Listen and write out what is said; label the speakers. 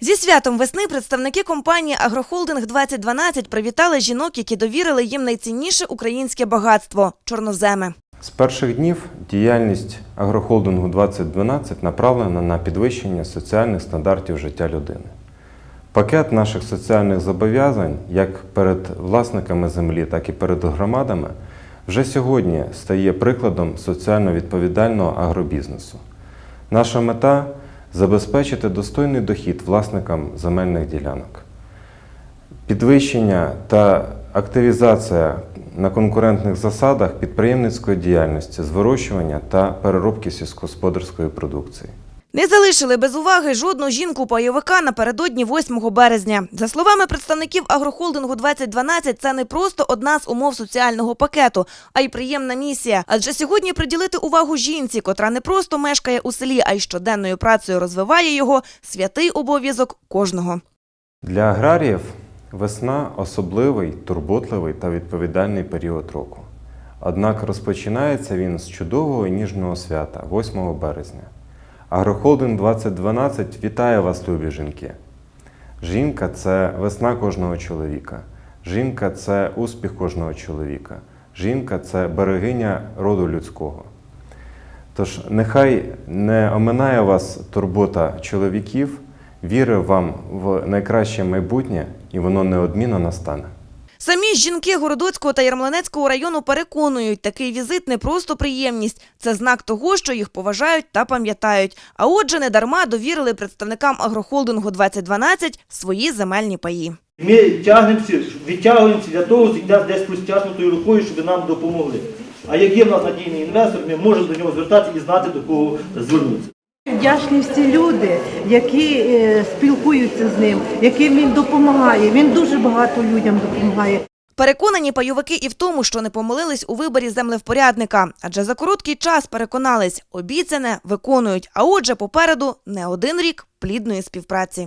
Speaker 1: Зі святом весни представники компанії Агрохолдинг 2012 привітали жінок, які довірили їм найцінніше українське багатство чорноземи.
Speaker 2: З перших днів діяльність агрохолдингу 2012 направлена на підвищення соціальних стандартів життя людини. Пакет наших соціальних зобов'язань, як перед власниками землі, так і перед громадами, вже сьогодні стає прикладом соціально відповідального агробізнесу. Наша мета забезпечити достойний дохід власникам земельних ділянок. Підвищення та активізація на конкурентних засадах підприємницької діяльності з вирощування та переробки сільськогосподарської продукції.
Speaker 1: Не залишили без уваги жодну жінку-пайовика напередодні 8 березня. За словами представників Агрохолдингу 2012, це не просто одна з умов соціального пакету, а й приємна місія. Адже сьогодні приділити увагу жінці, котра не просто мешкає у селі, а й щоденною працею розвиває його, святий обов'язок кожного.
Speaker 2: Для аграріїв весна особливий, турботливий та відповідальний період року. Однак розпочинається він з чудового і ніжного свята 8 березня. Агрохолдинг 2012 вітає вас, любі жінки. Жінка це весна кожного чоловіка. Жінка це успіх кожного чоловіка. Жінка це берегиня роду людського. Тож нехай не оминає вас турбота чоловіків, віри вам в найкраще майбутнє, і воно неодмінно настане.
Speaker 1: Самі жінки Городоцького та Ярмолинецького району переконують, такий візит не просто приємність, це знак того, що їх поважають та пам'ятають. А отже, недарма довірили представникам Агрохолдингу 2012 свої земельні паї.
Speaker 3: Ми тягнемося, відтягуємося для того, йде десь простягнутою рукою, щоб нам допомогли. А як є в нас надійний інвестор, ми можемо до нього звертатися і знати, до кого звернутися.
Speaker 4: Вдячні всі люди, які е, спілкуються з ним, яким він допомагає. Він дуже багато людям допомагає.
Speaker 1: Переконані пайовики і в тому, що не помилились у виборі землевпорядника, адже за короткий час переконались, обіцяне виконують. А отже, попереду не один рік плідної співпраці.